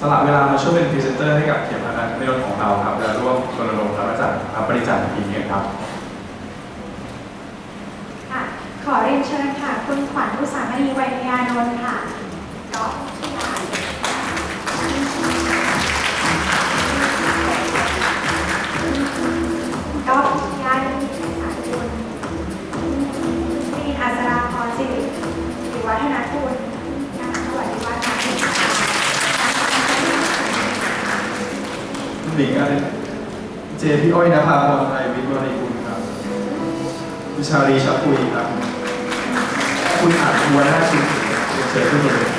สละเวลามาช่วยเป็นพรีเซนเตอร์ให้กับเขียนพันธ์ในรถของเราครับและร่วมรณรงค์รับบริจาครับริจาคปีนี้ครับค่ะขอเรียนเชิญค่ะ คุณขวัญอุสามณีวัยยานนท์ค่ะก๊อฟพิยาก๊อฟพิยานิสากุลมีอัศราพรสิริวัฒนกุลนะคะ หนิงอะไรเจพี่อ้อยนภาพรไทยวิทย์วรีคุณครับคุณชาลีชับปุยครับ คุณอาจบัวหน้าชินเชิญขึ้นบนเลย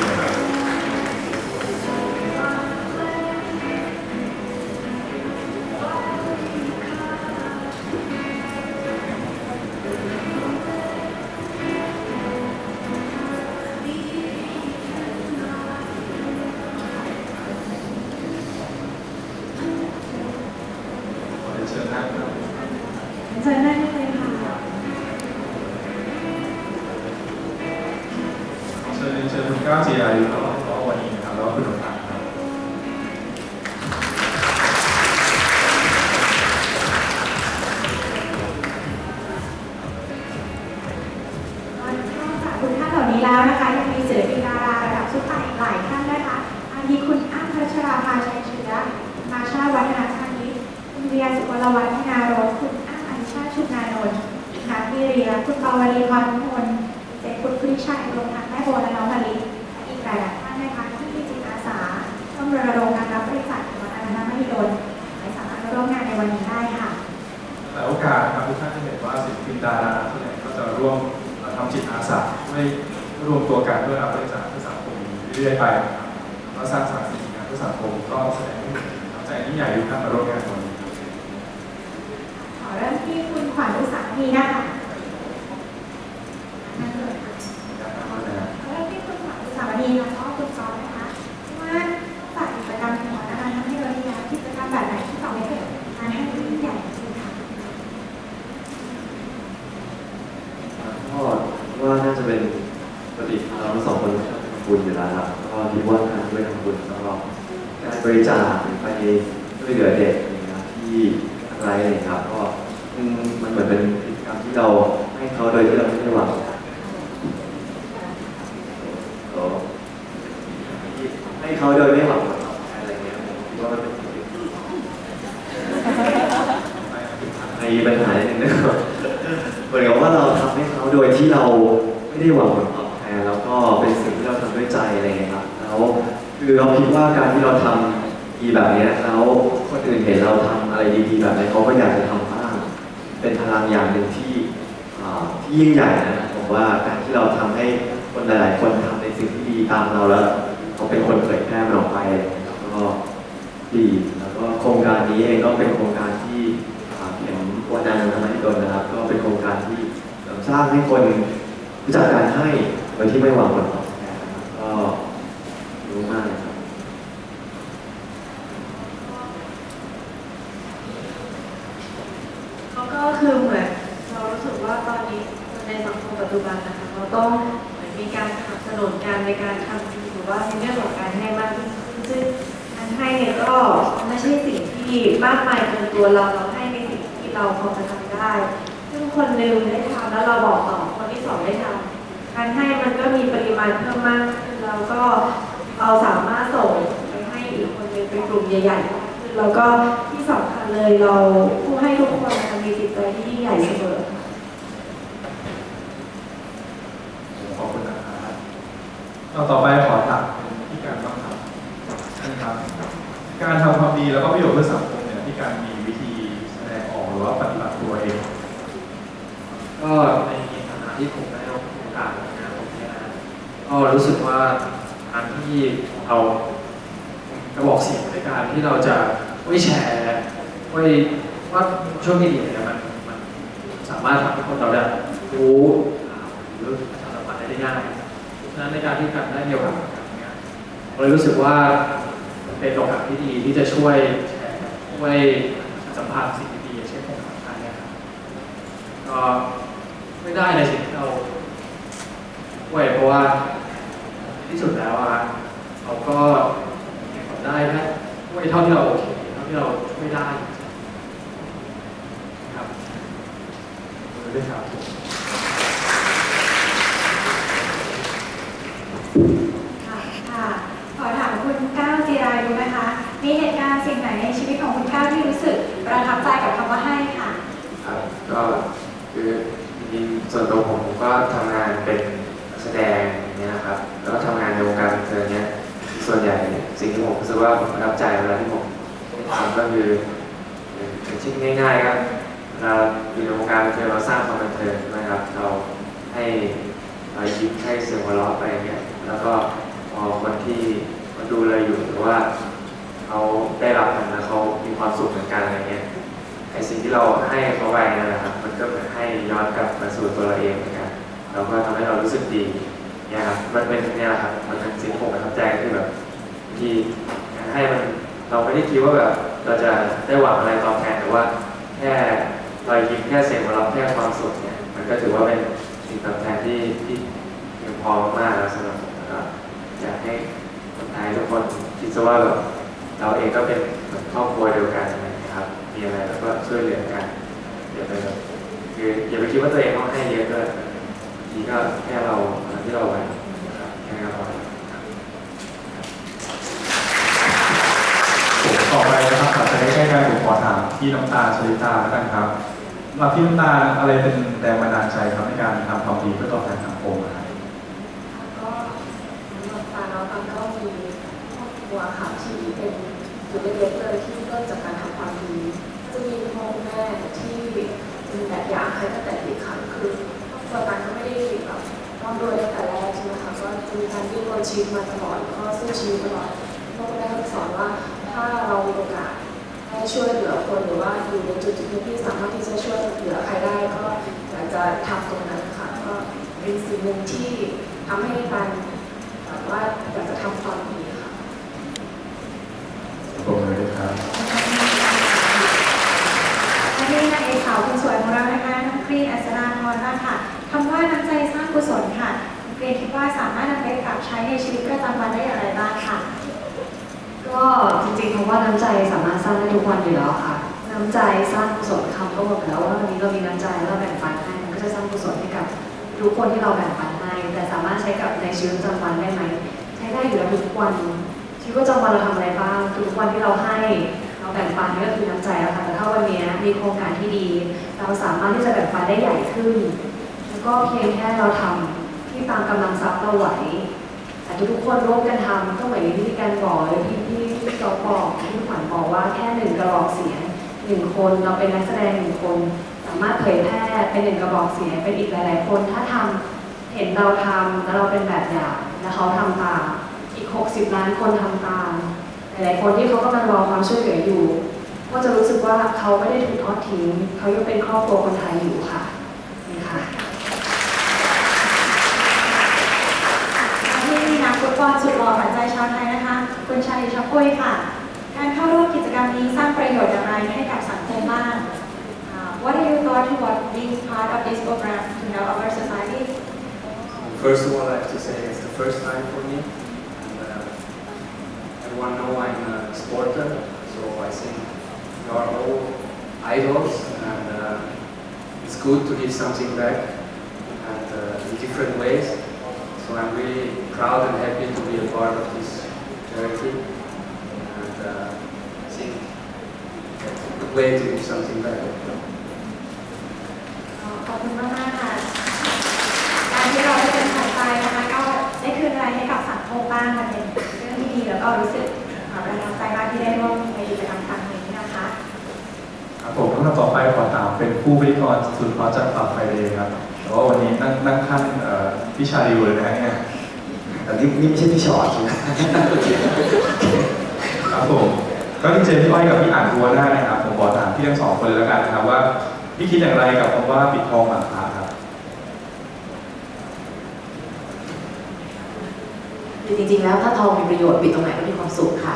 ีแล้วนะคะยังมีศิลปินดาราระดับซุปตาอีกหลายท่านนะคะอาทิคุณอ้ำพัชราภาชัยเชื้อมาชาวัฒนาชานิตคุณเวียสุวรรณวัฒนารสคุณอ้ำอนิชาชุนานนท์นัทวิเรียคุณปาวลีพรพลเจคุณพุทธิชัยรวมทั้งแม่โบและน้องมะลิอีกหลายท่านนะคะที่มีจิตอาสาร่วมรณรงค์การรับบริจาควัฒนธรรมมหิดลไม่สามารถร่วมงานในวันนี้ได้ค่ะแต่โอกาสครับทุกท่านจะเห็นว่าศิลปินดาราส่วนใหญ่ก็จะร่วมทำจิตอาสาช่วย รวมตัวกันเพื่อรับบริจาคเพื่อสังคมเรื่อยๆไปแล้วสร้างสรรค์สิ่งงานเพื่อสังคมก็แสดงให้เห็นความใจที่ใหญ่ทุกท่านมาร่วมงานวันนี้ขอเริ่มที่คุณขวัญอุตสาหมีนะคะนั่งเลยค่ะ เริ่มที่คุณขวัญอุตสาหมีแล้วก็คุณซอฟนะคะว่าจากกิจกรรมของนะคะทำให้เราได้รับกิจกรรมแบบไหนที่ต่อไม่เกิดงานให้ยิ่งใหญ่จริงค่ะ ก็ว่าน่าจะเป็นปกติเราทั้งสองคนชอบทำบุญอยู่แล้วครับก็คิดว่าการไปทำบุญแล้วก็กา ริจาคหรือไปช่วยเหลือเด็กอย่างเงี้ยที่อะไรอะไรอย่างเงี้ยครับก็มันเหมือนเป็นกิจกรรมที่เราให้เขาโดยที่เราไม่ได้หวังให้เขาโดยไม่หวังอะไรเงี้ยผมคิดว่ามันเป็นสิ่งที่มีปัญหาอย่างนึงนะครับเหมือนกับว่าเราทำให้เขาโดยที่เราไม่ได้หวังผลตอบแทนแล้วก็เป็นสิ่งที่เราทำด้วยใจอะไรเงี้ยครับแล้วคือเราคิดว่าการที่เราทำ ดีแบบนี้แล้วคนอื่นเห็นเราทำอะไรดีๆแบบนี้เขาก็อยากจะทำบ้างเป็นพลังอย่างหนึ่งที่ที่ยิ่งใหญ่นะผมว่าการที่เราทำให้คนหลาย ๆ คนทำในสิ่งที่ดีตามเราแล้วเขาเป็นคนเผยแพร่มันออกไปอะไรอย่างเงี้ยครับก็ดีแล้วก็โครงการนี้เองก็เป็นโครงการที่อ่าเห็นวันนันทมหิดลนะครับ ก็เป็นโครงการที่สริมสร้างให้คนรู้จักการให้โดยที่ไม่หวังผลตอบแทนนะครับก็รู้มากเลยครับ เขาก็คือเหมือนเรารู้สึกว่าตอนนี้ในสังคมปัจจุบันนะคะ เราต้องเหมือนมีการสนับสนุนกันในการทำดีหรือว่าในเรื่องของการให้มากยิ่งขึ้นซึ่งการให้เนี่ยก็ไม่ใช่สิ่งที่มากมายเกินตัวเราเราให้ในสิ่งที่เราพอจะทำได้ ซึ่งคนหนึ่งได้ทำแล้วเราบอกต่อคนที่สองได้ทำการให้มันก็มีปริมาณเพิ่มมากขึ้นเราก็เราสามารถส่งไปให้อีกคนหนึ่งเป็นกลุ่มใหญ่ๆขึ้นแล้วก็ที่สำคัญเลยเราผู้ให้ทุกคนมีจิตใจที่ยิ่งใหญ่เสมอค่ะ ขอบคุณนะครับ เอาต่อไปขอถามพี่การบ้างครับนะครับ การทำความดีแล้วก็ประโยชน์เพื่อสังคมเนี่ยพี่การมีวิธีแสดงออกหรือว่าปฏิบัติตัวเอง ก็ในฐานะที่ผมได้รับโอกาสทำงานตรงนี้นะก็รู้สึกว่าการที่เรากระบอกเสียงในการที่เราจะช่วยแชร์ช่วยว่าช่วยมีเดีเนี่ยมันมันสามารถทำให้คนเราได้รู้หรือประชาสัมพันธ์ได้ง่าย นั้นในการที่การได้มีโอกาสทำงานเนี้ยเลยรู้สึกว่าเป็นโอกาสที่ดีที่จะช่วยแชร์ช่วยสัมพันธ์สิ่งดีๆเช่นโครงการเนี้ยครับก็ไม่ได้ในสิ่งที่เราช่วยเพราะว่าที่สุดแล้วอะเราก็ได้วยเท่าที่เราโอเคเท่าที่เราช่วยได้ครับด้วยครับ ค่ะค่ะขอถามคุณก้าวจีรายุนะคะ มีเหตุการณ์สิ่งไหนในชีวิตของคุณก้าวที่รู้สึกประทับใจกับคำว่าให้ค่ะครับก็คือจริงส่วนตัวผมผมก็ทำงานเป็นแสดงอย่างเนี้ยนะครับแล้วก็ทำงานในวงการบันเทิงเนี้ยส่วนใหญ่สิ่งที่ผมรู้สึกว่าผมประทับใจเวลาที่ผมทำก็คืออย่างเช่นง่ายๆครับเวลาอยู่ในวงการบันเทิงเราสร้างความบันเทิงนะครับ เราให้เรายิ้มให้เสียงหัวเราะไปเงี้ย แล้วก็พอคนที่มาดูเราอยู่หรือว่าเขาได้รับมันแล้วเขามีความสุขเหมือนกันอะไรเงี้ยไอสิ่งที่เราให้เขาไปนะครับ มันก็เหมือนให้ย้อนกลับมาสู่ตัวเราเองเหมือนกันเราก็ทำให้เรารู้สึกดีเนี่ยครับมันเป็นเนี่ยแหละครับมันเป็นสิ่งผมประทับใจที่แบบบางที่ให้มันเราไม่ได้คิดว่าแบบเราจะได้หวังอะไรตอบแทนแต่ว่าแค่รอยยิ้มแค่เสียงหัวเราะแค่ความสุขเนี่ยมันก็ถือว่าเป็นสิ่งตอบแทนที่ที่เพียงพอมากแล้วสำหรับ อยากให้คนไทยทุกคนคิดซะว่าแบบเราเองก็เป็นเหมือนครอบครัวเดียวกันนะครับ มีอะไรเราก็ช่วยเหลือกันอย่าไปแบบคืออย่าไปคิดว่าตัวเองต้องให้เยอะด้วยทีก็แค่เราที่เราไหวนะครับแค่นั้นพอต่อไปนะครับอาจจะใกล้ๆผมขอถามพี่น้ำตาชลิตาแล้วกันครับหรับพี่น้ำตาอะไรเป็นแรงบันดาลใจครับในการทำความดีเพื่อตอบแทนครับ ก็สำหรับปาเราปังก็มีครอบครัวค่ะที่เป็น จุดเล็กๆเลยที่เริ่มจากการทำความดีจะมีพ่อแม่ที่เป็นแบบอย่างให้ตั้งแต่เด็กค่ะคือครอบครัวปันก็ไม่ได้แบบร่ำรวยตั้งแต่แรกใช่ไหมคะก็จะมีการดิ้นรนชีวิตมาตลอดก็สู้ชีวิตตลอดพ่อแม่ก็สอนว่าถ้าเรามีโอกาสได้ช่วยเหลือคนหรือว่าอยู่ในจุดๆที่สามารถที่จะช่วยเหลือใครได้ก็อยากจะทำตรงนั้นค่ะก็เป็นสิ่งหนึ่งที่ทำให้ปันแบบว่าอยากจะทำความดี ค่ะปรบมือด้วยครับและนี่นางเอกสาวคนสวยของเรานะคะน้องกรีนอัศนาพรบ้างค่ะคำว่าน้ำใจสร้างกุศลค่ะน้องกรีนคิดว่าสามารถนำไปปรับใช้ในชีวิตประจำวันได้อย่างไรบ้างค่ะ ก็จริงๆคำว่าน้ำใจสามารถสร้างได้ทุกวันอยู่แล้วค่ะ น้ำใจสร้างกุศลคำก็บอกแล้วว่าวันนี้เรามีน้ำใจแล้วเราแบ่งปันให้มันก็จะสร้างกุศลให้กับทุกคนที่เราแบ่งปันให้แต่สามารถใช้กับในชีวิตประจำวันได้ไหมใช้ได้อยู่แล้วทุกวัน ชีวิตประจำวันเราทำอะไรบ้างทุกวันที่เราให้เราแบ่งปันนี่ก็คือน้ำใจแล้วค่ะแต่ถ้าวันนี้มีโครงการที่ดี เราสามารถที่จะแบ่งปันได้ใหญ่ขึ้น แล้วก็เพียงแค่เราทำที่ตามกำลังทรัพย์เราไหวแต่ทุกคนร่วมกันทำก็เหมือนที่การบอกเลยที่ที่ที่เราบอกที่ขวัญบอกว่าแค่หนึ่งกระบอกเสียงหนึ่งคนเราเป็นนักแสดงหนึ่งคน สามารถเผยแพร่เป็นหนึ่งกระบอกเสียงเป็นอีกหลาย ๆ คนถ้าทำเห็นเราทำแล้วเราเป็นแบบอย่างแล้วเขาทำตาม 60 ล้านคนทำตาม หลายๆคนที่เขากำลังรอความช่วยเหลืออยู่ ก็จะรู้สึกว่าเขาไม่ได้ถูกทอดทิ้ง เขายังเป็นครอบครัวคนไทยอยู่ค่ะนี่ค่ะที่มีนักฟุตบอลสุดหล่อขวัญใจชาวไทยนะคะ คุณชาลีชอปปุ้ยค่ะ การเข้าร่วมกิจกรรมนี้สร้างประโยชน์อย่างไรให้กับสังคมบ้างอ่า What are your thoughts toward being part of this program to help our society First of all, I have to say it's the first time for me. I'm a sporter, so I think we are all idols, and uh, it's good to give something back and uh, in different ways. So I'm really proud and happy to be a part of this charity, and uh, I think it's a good way to give something back. ขอบคุณมากมากๆค่ะ การที่เราได้เป็นขวัญใจนะคะก็ได้คืนอะไรให้กับสังคมบ้างมันเป็นเรื่องที่ดีแล้วก็รู้สึก อ่าประทับใจมากที่ได้ร่วมในกิจกรรมครั้งนี้นะคะครับผมแล้วต่อไปขอถามเป็นผู้พิธีกรสุดฮอตจากฝั่งไฟเดย์ครับแต่ว่าวันนี้นั่งนั่งขั้นเอ่อพี่ชาลิวเลยนะฮะเนี่ยแต่นี่นี่ไม่ใช่พี่ชอตใช่ไหมครับผมก็ที่เจพี่อ้อยกับพี่อ่านทัวร์หน้านะครับผมขอถามพี่ทั้งสองคนเลยแล้วกันนะครับว่าพี่คิดอย่างไรกับคำว่าปิดทองหลังพระ ครับคือจริงๆแล้วถ้าทองมีประโยชน์ปิดตรงไหนก็มีความสุขค่ะ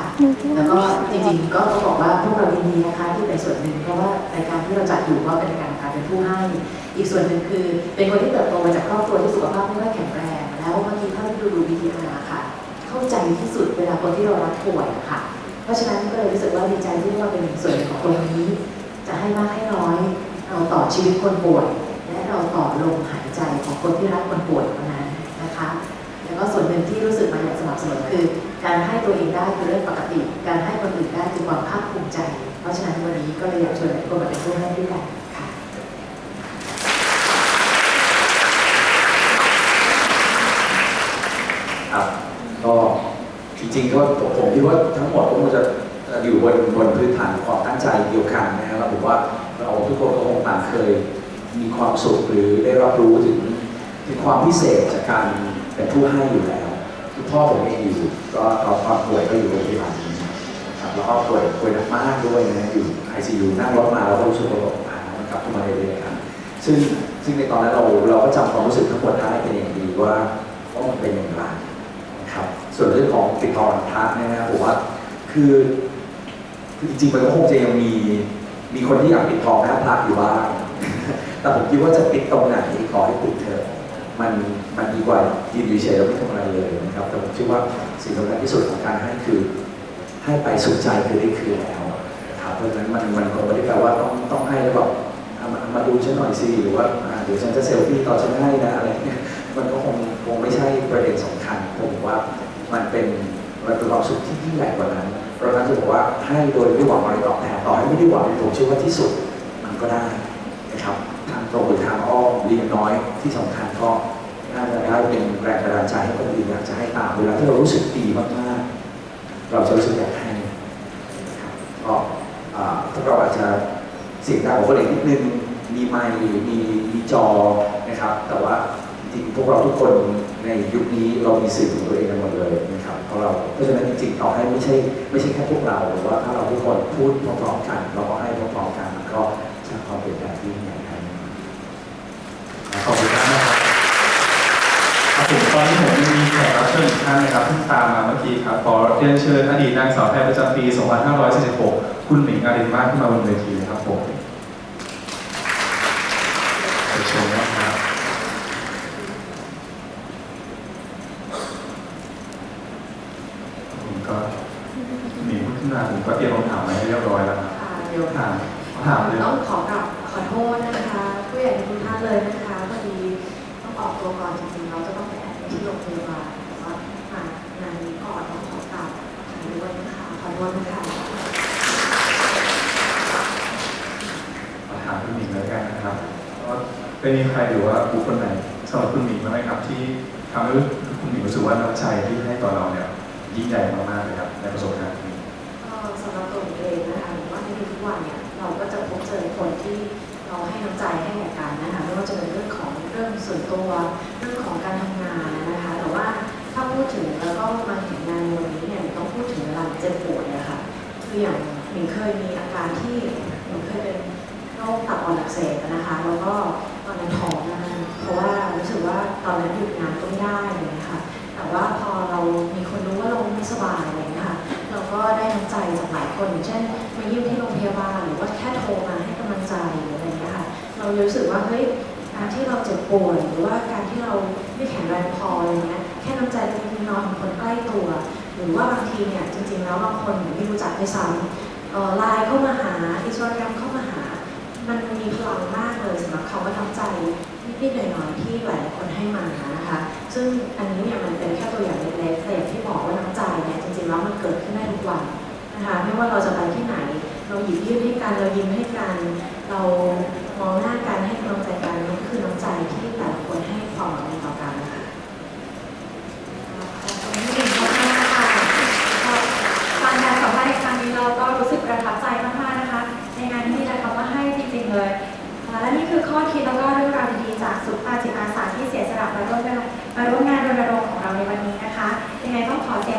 แล้วก็จริงๆก็ต้องบอกว่าพวกเรายินดีนะคะที่เป็นส่วนหนึ่งเพราะว่ารายการที่เราจัดอยู่ก็เป็นรายการของการเป็นผู้ให้ อีกส่วนหนึ่งคือ เป็นคนที่เติบโตมาจากครอบครัวที่สุขภาพไม่ค่อยแข็งแรง แล้วเมื่อกี้ถ้าดูดูวิทยาค่ะ เข้าใจที่สุดเวลาคนที่เรารักป่วยอะค่ะ เพราะฉะนั้นก็เลยรู้สึกว่าดีใจที่เราเป็นส่วนหนึ่งของตรงนี้ จะให้มากให้น้อยเราต่อชีวิตคนป่วย และเราต่อลมหายใจของคนที่รักคนป่วยคนนั้นนะคะ แล้วก็ส่วนหนึ่งที่รู้สึกมาอย่างสม่ำเสมอคือ การให้ตัวเองได้คือเรื่องปกติ การให้คนอื่นได้คือความภาคภูมิใจ เพราะฉะนั้นวันนี้ก็เลยอยากชวนทุกคนมาเป็นผู้ให้ด้วยกันค่ะครับก็จริงๆก็ผมคิดว่าทั้งหมดก็คงจะอยู่บนบนพื้นฐานความตั้งใจเดียวกันนะครับผมว่าเราทุกคนก็คงต่างเคยมีความสุขหรือได้รับรู้ถึงถึงความพิเศษจากการ เป็นผู้ให้อยู่แล้วคือพ่อผมเองอยู่ ก็ตอนความป่วยก็อยู่โรงพยาบาลนี้ครับแล้วก็ป่วยป่วยหนักมากด้วยนะอยู่ไอซียูนั่งรถมาเราก็รู้สึกว่าแบบอ่ามันกลับขึ้นมาเรื่อยๆครับซึ่งซึ่งในตอนนั้นเราเราก็จำความรู้สึกทั้งหมดได้เป็นอย่างดีว่าว่ามันเป็นอย่างไรครับ ส่วนเรื่องของปิดทองหลังพระเนี่ยนะผมว่าคือคือจริงๆมันก็คงจะยังมีมีคนที่อยากปิดทองหน้าพระอยู่บ้างแต่ผมคิดว่าจะปิดตรงไหนขอให้ปิดเถอะ มันมันดีกว่ายืนเฉยๆแล้วไม่ทำอะไรเลยนะครับแต่ผมคิดว่าสิ่งสำคัญที่สุดของการให้คือ ให้ไปสุขใจคือได้คืนแล้วครับเพราะฉะนั้นมันมันคงไม่ได้แปลว่าต้องต้องให้แล้วแบบเอามามาดูฉันหน่อยสิหรือว่าเดี๋ยวฉันจะเซลฟี่ต่อฉันให้นะอะไรเงี้ยมันก็คงคงไม่ใช่ประเด็นสำคัญผมว่ามันเป็นมันเป็นความสุขที่ยิ่งใหญ่กว่านั้นเพราะฉะนั้นจะบอกว่าให้โดยไม่หวังอะไรตอบแทนต่อให้ไม่ได้หวังผมเชื่อว่าที่สุดมันก็ได้ ตรงหรือทางอ้อมหรืออย่างน้อยที่สำคัญก็น่าจะได้เป็นแรงบันดาลใจให้คนอื่นอยากจะให้ตามเวลาที่เรารู้สึกดีมากๆ เราจะรู้สึกอยากให้ก็อ่าพวกเราอาจจะเสียงดังกว่าคนอื่นนิดนึงมีไมค์มีมีจอนะครับ แต่ว่าจริงพวกเราทุกคนในยุคนี้เรามีสื่อของตัวเองกันหมดเลยนะครับเพราะเราเพราะฉะนั้นจริงๆต่อให้ไม่ใช่ไม่ใช่แค่พวกเราหรือว่าถ้าเราทุกคนพูดพร้อมๆกันเราก็ให้พร้อม ท่านนะครับเพิ่งตามมาเมื่อกี้ครับขอเรียนเชิญอดีตนางสาวไทยประจำปี 2546 คุณหมิงอารินมาขึ้นมาบนเวทีเลยครับผมเชิญชมนะครับผมก็หมีขึ้นมาผมก็เตรียมคำถามมาให้เรียบร้อยแล้วครับค่ะเดี๋ยวถามถามเลยต้องขอกลับขอโทษนะคะ ผู้ใหญ่ทุกท่านเลยนะคะพอดีต้องออกตัวก่อนจ คะขอโทษนะคะมาถามคุณหมิงแล้วกันนะครับว่าได้มีใครหรือว่าบุคคลไหนสำหรับคุณหมิงบ้างไหมครับ ที่ทำให้คุณหมิงรู้สึกว่าน้ำใจที่ให้ต่อเราเนี่ยยิ่งใหญ่มากๆเลยครับในประสบการณ์นี้ก็สำหรับตัวเองนะคะหรือว่าในทุกวันเนี่ยเราก็จะพบเจอคนที่เราให้น้ำใจให้แก่กันนะคะไม่ว่าจะเป็นเรื่องของเรื่องส่วนตัวเรื่องของการทำงาน ถ้าพูดถึงแล้วก็มาถึงงานวันนี้เนี่ยต้องพูดถึงเวลาเจ็บปวยนะคะคืออย่างหนูเคยมีอาการที่หนูเคยเป็นโรคตับอ่อนอักเสบนะคะ แล้วก็ตอนนั้นท้องนะคะเพราะว่ารู้สึกว่าตอนนั้นหยุดงานก็ไม่ได้อะไรอย่างเลยค่ะแต่ว่าพอเรามีคนรู้ว่าเราไม่สบายอะไรเงี้ยค่ะเราก็ได้น้ำใจจากหลายคนอย่างเช่นมาเยี่ยมที่โรงพยาบาลหรือว่าแค่โทรมาให้กำลังใจหรืออะไรอย่างเงี้ยค่ะเรารู้สึกว่าเฮ้ยการที่เราเจ็บป่วยหรือว่าการที่เราไม่แข็งแรงพออะไรเงี้ย แค่น้ำใจเล็กๆน้อยของคนใกล้ตัว หรือว่าบางทีเนี่ยจริงๆแล้วบางคนไม่รู้จักด้วยซ้ำไลน์เข้ามาหาอินสตาแกรมเข้ามาหา มันมีพลังมากเลยสำหรับเขาว่าน้ำใจนิดๆหน่อยๆที่หลายคนให้มานะคะ ซึ่งอันนี้เนี่ยมันเป็นแค่ตัวอย่างเล็กๆแต่อย่างที่บอกว่าน้ำใจเนี่ยจริงๆแล้วมันเกิดขึ้นได้ทุกวันนะคะไม่ว่าเราจะไปที่ไหน เราหยิบยื่นให้กันเรายิ้มให้กัน เรามองหน้ากันให้กำลังใจกันนั่นคือน้ำใจที่แต่ละคนให้ความหวังดีต่อกันนะคะขอบคุณที่เป็นมากๆค่ะ ฟังการสัมภาษณ์ในครั้งนี้เราก็รู้สึกประทับใจมากๆนะคะ ในงานที่มีแต่คำว่าให้จริงๆเลยอ่าและนี่คือข้อคิดแล้วก็เรื่องราวดีๆจากสุภาจิตอาสาที่เสียสละมา